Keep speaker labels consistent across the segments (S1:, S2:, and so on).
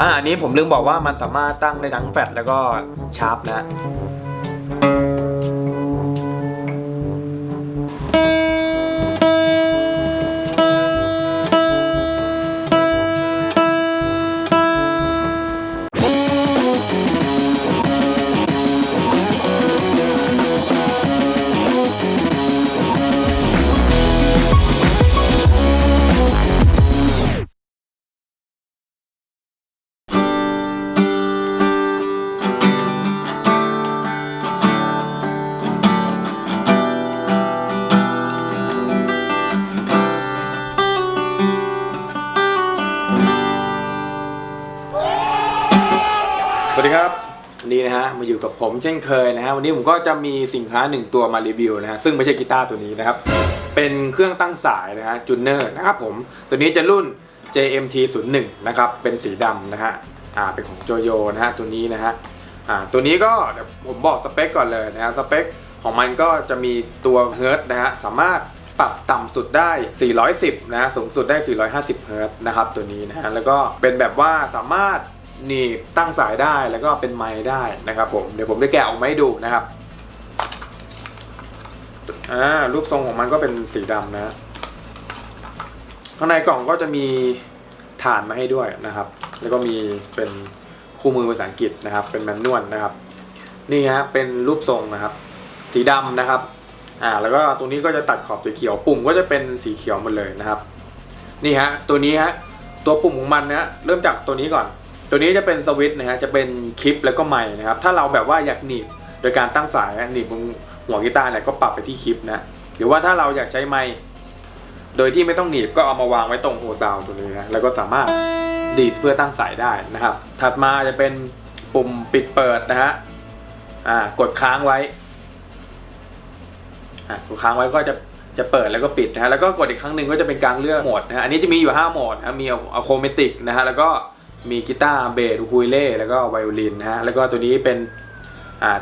S1: อ่าอันนี้ผมลืมบอกว่ามันสามารถตั้งได้ทั้งแฟลชแล้วก็ชาร์ปนะ กับผมเช่นเคยนะฮะวันนี้ผมก็จะมีสินค้าหนึ่งตัวมารีวิวนะฮะซึ่งไม่ใช่กีตาร์ตัวนี้นะครับ เป็นเครื่องตั้งสายนะฮะจูเนอร์นะครับผมตัวนี้จะรุ่น JMT 0 1นะครับเป็นสีดำนะฮะอ่าเป็นของโจโยนะฮะตัวนี้นะฮะอ่าตัวนี้ก็เดี๋ยวผมบอกสเปคก่อนเลยนะฮะสเปคของมันก็จะมีตัวเฮิร์ตนะฮะสามารถปรับต่ำสุดได้ 410 นะฮะสูงสุดได้ 450 เฮิร์ตนะครับ ตัวนี้นะฮะ แล้วก็เป็นแบบว่าสามารถ นี่ตั้งสายได้แล้วก็เป็นไม้ได้นะครับผมเดี๋ยวผมจะแกะออกมาให้ดูนะครับอ่ารูปทรงของมันก็เป็นสีดำนะข้างในกล่องก็จะมีฐานมาให้ด้วยนะครับ แล้วก็มีเป็นคู่มือภาษาอังกฤษนะครับ เป็นแมนนวลนะครับ นี่ฮะเป็นรูปทรงนะครับ สีดำนะครับอ่าแล้วก็ตรงนี้ก็จะตัดขอบสีเขียวปุ่มก็จะเป็นสีเขียวหมดเลยนะครับ นี่ฮะตัวนี้ฮะตัวปุ่มของมันนะเริ่มจากตัวนี้ก่อน ตัวนี้จะเป็นสวิตช์นะฮะจะเป็นคลิปแล้วก็ไมค์นะครับถ้าเราแบบว่าอยากหนีบโดยการตั้งสายหนีบบนหัวกีตาร์เนี่ยก็ปรับไปที่คลิปนะหรือว่าถ้าเราอยากใช้ไมค์โดยที่ไม่ต้องหนีบก็เอามาวางไว้ตรงโฮซาวตัวนี้นะแล้วก็สามารถดีดเพื่อตั้งสายได้นะครับ ถัดมาจะเป็นปุ่มปิดเปิดนะฮะอ่ากดค้างไว้อ่ากดค้างไว้ก็จะจะเปิดแล้วก็ปิดนะฮะแล้วก็กดอีกครั้งหนึ่งก็จะเป็นการเลือกโหมดนะฮะอันนี้จะมีอยู่ 5 โหมดนะมีอะโคเมติกนะฮะแล้วก็ มีกีตาร์เบสอูคูเลเล่แล้วก็ไวโอลินนะฮะแล้วก็ตัวนี้เป็น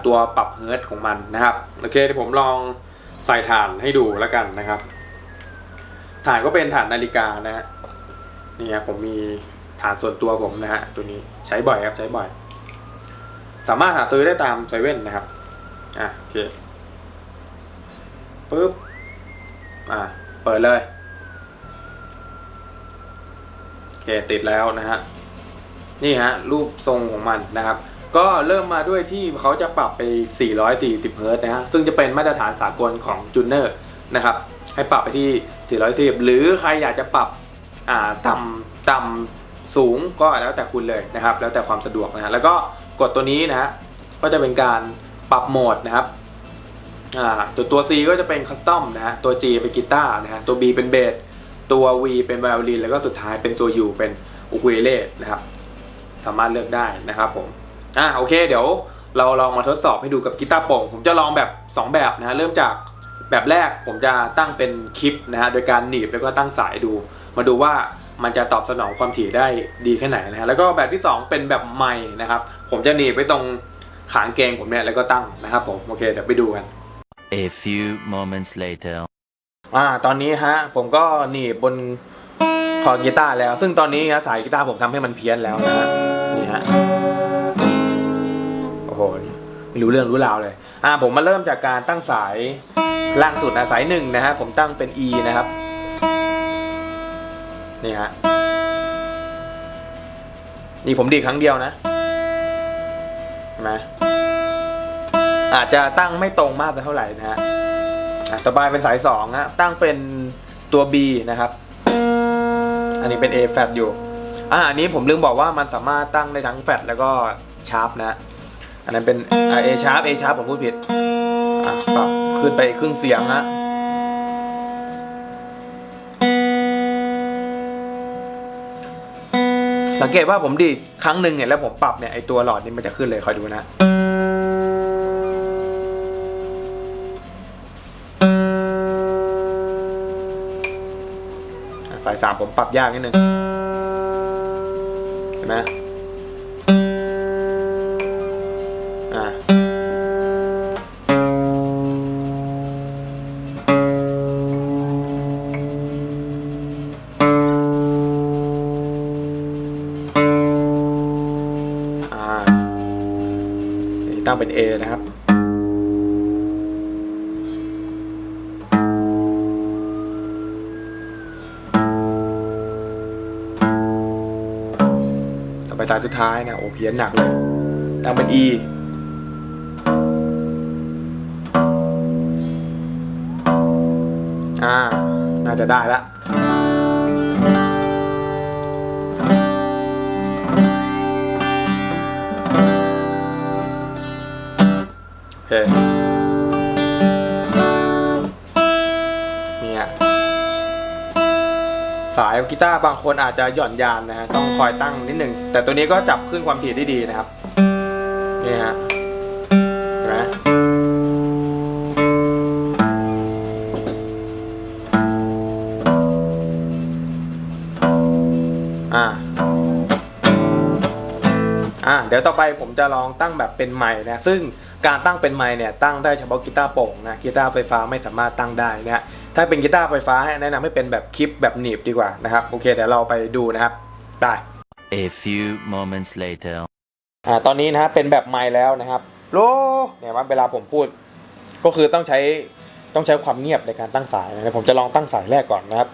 S1: ตัวปรับเฮิร์ตของมันนะครับโอเคเดี๋ยวผมลองใส่ฐานให้ดูแล้วกันนะครับฐานก็เป็นฐานนาฬิกานะฮะนี่ครับผมมีฐานส่วนตัวผมนะฮะตัวนี้ใช้บ่อยครับใช้บ่อย สามารถหาซื้อได้ตามเซเว่นนะครับอะโอเคปึ๊บอ่าเปิดเลยโอเคติดแล้วนะฮะ นี่ฮะรูปทรงของมันนะครับ ก็เริ่มมาด้วยที่เขาจะปรับไป 440เฮิร์ตนะฮะซึ่งจะเป็นมาตรฐานสากลของจูเนอร์นะครับ ให้ปรับไปที่ 440 หรือใครอยากจะปรับอ่าต่ำต่ำสูงก็แล้วแต่คุณเลยนะครับ แล้วแต่ความสะดวกนะฮะแล้วก็กดตัวนี้นะฮะก็จะเป็นการปรับโหมดนะครับอ่าตัวตัว C ก็จะเป็นคัสตอมนะฮะ ตัว G เป็นกีตาร์นะฮะ ตัว B เป็นเบส ตัว V เป็นไวโอลิน แล้วก็สุดท้ายเป็นตัว U เป็นอูคูเลเล่นะครับ สามารถเลือกได้นะครับผมอะโอเค เดี๋ยวเราลองมาทดสอบให้ดูกับกีตาร์โปร่งผมจะลองแบบ 2 แบบนะฮะเริ่มจากแบบแรกผมจะตั้งเป็นคลิปนะฮะโดยการหนีบแล้วก็ตั้งสายดู มาดูว่ามันจะตอบสนองความถี่ได้ดีแค่ไหนนะฮะแล้วก็แบบที่ 2 เป็นแบบไม้นะครับผมจะหนีบไว้ตรงขางเกงผมเนี่ยแล้วก็ตั้งนะครับผมโอเคเดี๋ยวไปดูกัน
S2: A few moments later.
S1: อ่าตอนนี้ฮะผมก็หนีบบนคอกีตาร์แล้ว ซึ่งตอนนี้นะสายกีตาร์ผมทำให้มันเพี้ยนแล้วนะฮะนี่ ฮะโอ้โหไม่รู้เรื่องรู้ราวเลย อ่าผมมาเริ่มจากการตั้งสายล่างสุดนะสายหนึ่งนะฮะผมตั้งเป็น E นะครับ นี่ฮะนี่ผมดีครั้งเดียวนะเห็นไหมอาจจะตั้งไม่ตรงมากเท่าไหร่นะฮะต่อไปเป็นสายสองนะตั้งเป็นตัว B นะครับ อันนี้เป็น A flat อยู่ อ่าอันนี้ผมลืมบอกว่ามันสามารถตั้งได้ทั้ง flat แล้วก็ชาร์ปนะ อันนั้นเป็นเอ่า A sharp A sharp ผมพูดผิดอะปรับขึ้นไปครึ่งเสียงนะสังเกตว่าผมดีดครั้งหนึ่งเนี่ยแล้วผมปรับเนี่ยไอตัวหลอดนี่มันจะขึ้นเลยคอยดูนะ สายสามผมปรับยากนิดนึง อะอ่าตั้งเป็น A นะครับ ไปสาสุดท้ายนะโอ้เพี้ยนหนักเลยตั้งเป็น E อ่า น่าจะได้ละโอเค สายกีตาร์บางคนอาจจะหย่อนยานนะฮะต้องคอยตั้งนิดหนึ่งแต่ตัวนี้ก็จับขึ้นความถี่ได้ดีนะครับนี่ฮะเห็นไหมอ่าอ่าเดี๋ยวต่อไปผมจะลองตั้งแบบเป็นไมค์นะซึ่งการตั้งเป็นไมค์เนี่ยตั้งได้เฉพาะกีตาร์โป่งนะกีตาร์ไฟฟ้าไม่สามารถตั้งได้นะ ถ้าเป็นกีตาร์ไฟฟ้าให้แนะนำให้เป็นแบบคลิปแบบหนีบดีกว่านะครับ โอเคเดี๋ยวเราไปดูนะครับ ได้
S2: A few moments later.
S1: อ่าตอนนี้นะฮะเป็นแบบไมค์แล้วนะครับโลเนี่ยว่าเวลาผมพูด ก็คือต้องใช้ต้องใช้ความเงียบในการตั้งสายนะผมจะลองตั้งสายแรกก่อนนะครับ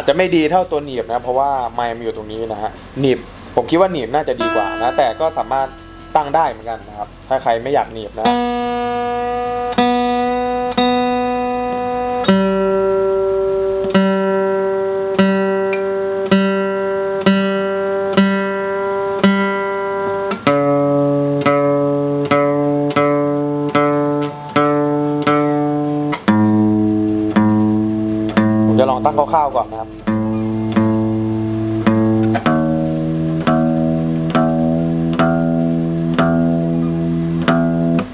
S1: อาจจะไม่ดีเท่าตัวหนีบนะ เพราะว่าไม้มันอยู่ตรงนี้นะฮะหนีบผมคิดว่าหนีบน่าจะดีกว่านะ แต่ก็สามารถตั้งได้เหมือนกันนะครับ ถ้าใครไม่อยากหนีบนะ องตั้งคร่าวๆก่อนนะครับ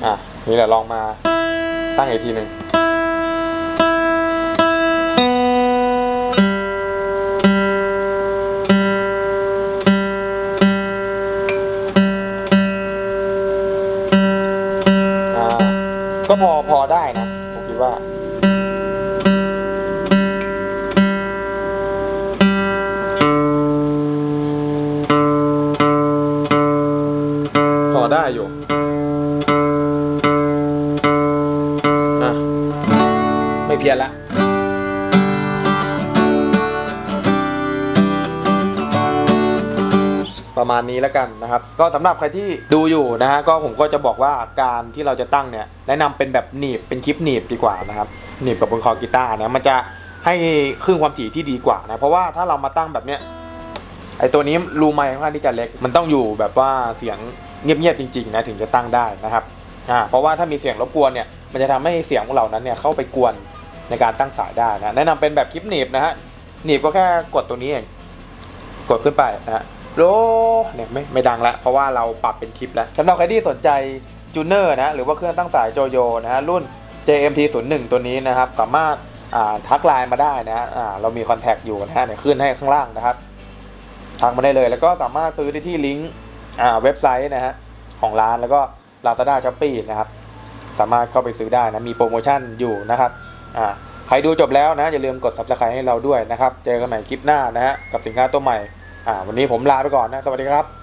S1: อะนี่แหละลองมาตั้งอีกทีหนึ่ง อได้อยู่อะไม่เพี้ยนละประมาณนี้แล้วกันนะครับ ก็สำหรับใครที่ดูอยู่นะฮะก็ผมก็จะบอกว่าการที่เราจะตั้งเนี่ยแนะนำเป็นแบบหนีบเป็นคลิปหนีบดีกว่านะครับหนีบกับบนคอกีตาร์นะมันจะให้คลื่นความถี่ที่ดีกว่านะเพราะว่าถ้าเรามาตั้งแบบเนี้ยไอตัวนี้รูไมค์ค่อนข้างที่จะเล็ก มันต้องอยู่แบบว่าเสียง เงียบๆจริงๆนะถึงจะตั้งได้นะครับอ่าเพราะว่าถ้ามีเสียงรบกวนเนี่ยมันจะทำให้เสียงของเรานั้นเนี่ยเข้าไปกวนในการตั้งสายได้นะแนะนำเป็นแบบคลิปหนีบนะฮะหนีบก็แค่กดตัวนี้เองกดขึ้นไปนะฮะโลเนี่ยไม่ไม่ดังละเพราะว่าเราปรับเป็นคลิปแล้วสำหรับใครที่สนใจจูเนอร์นะหรือว่าเครื่องตั้งสายโจโยนะฮะรุ่น JMT 0 1ตัวนี้นะครับสามารถทักไลน์มาได้นะฮะเรามีคอนแทคอยู่นะฮะเนี่ยขึ้นให้ข้างล่างนะครับทักมาได้เลย แล้วก็สามารถซื้อได้ที่ลิงก์ อ่าเว็บไซต์นะฮะของร้านแล้วก็ Lazada Shopee นะครับ สามารถเข้าไปซื้อได้นะ มีโปรโมชั่นอยู่นะครับอ่าใครดูจบแล้วนะ อย่าลืมกด subscribe ให้เราด้วยนะครับ เจอกันใหม่คลิปหน้านะฮะกับสินค้าตัวใหม่อ่าวันนี้ผมลาไปก่อนนะ สวัสดีครับ